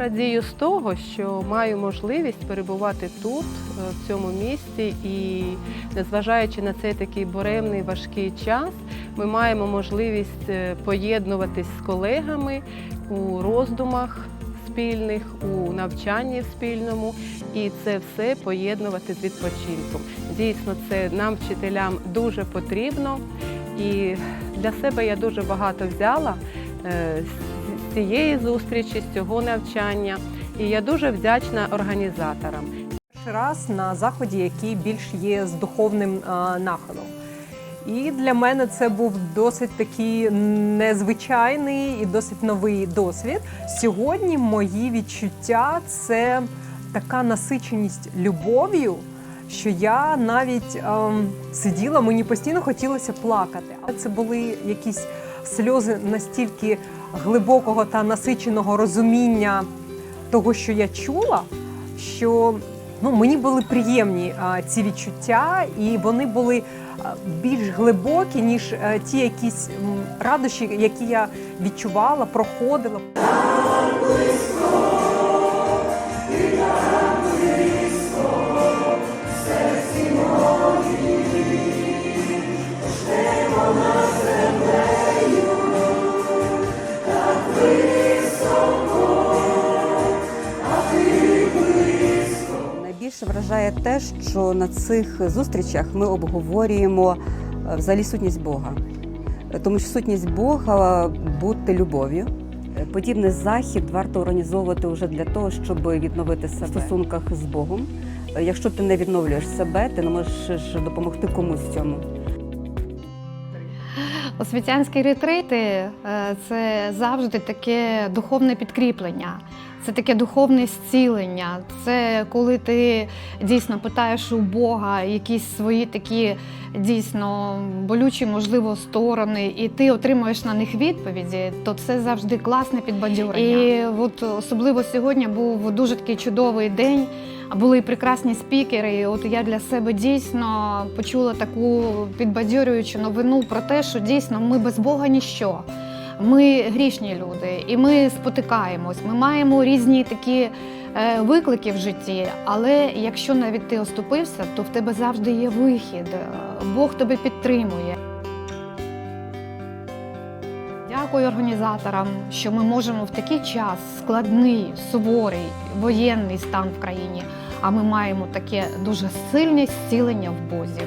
Радію з того, що маю можливість перебувати тут, е, в цьому місті, і незважаючи на цей такий буремний важкий час, ми маємо можливість е, поєднуватись з колегами у роздумах спільних, у навчанні спільному, і це все поєднувати з відпочинком. Дійсно, це нам, вчителям, дуже потрібно. І для себе я дуже багато взяла е, цієї зустрічі, з цього навчання. І я дуже вдячна організаторам. Перший раз на заході, який більш є з духовним нахилом. І для мене це був досить такий незвичайний і досить новий досвід. Сьогодні мої відчуття це така насиченість любов'ю, що я навіть ем, сиділа, мені постійно хотілося плакати. Але це були якісь сльози настільки глибокого та насиченого розуміння того, що я чула, що ну, мені були приємні а, ці відчуття, і вони були більш глибокі, ніж а, ті якісь радощі, які я відчувала, проходила. Найбільше вражає те, що на цих зустрічах ми обговорюємо е, взагалі сутність Бога. Тому що сутність Бога бути любов'ю. Е, Подібний захід варто організовувати вже для того, щоб відновити себе в стосунках з Богом. Е, Якщо ти не відновлюєш себе, ти не можеш допомогти комусь цьому. Освітянські ретрити е, це завжди таке духовне підкріплення, це таке духовне зцілення. Це коли ти дійсно питаєш у Бога якісь свої такі дійсно болючі, можливо, сторони, і ти отримуєш на них відповіді, то це завжди класне підбадьорення. І от особливо сьогодні був дуже такий чудовий день. Були прекрасні спікери. І От я для себе дійсно почула таку підбадьорюючу новину про те, що дійсно ми без Бога ніщо. Ми грішні люди, і ми спотикаємось. Ми маємо різні такі е, виклики в житті. Але якщо навіть ти оступився, то в тебе завжди є вихід. Бог тебе підтримує. Дякую організаторам, що ми можемо в такий час складний, суворий, воєнний стан в країні. А ми маємо таке дуже сильне зцілення в Бозі.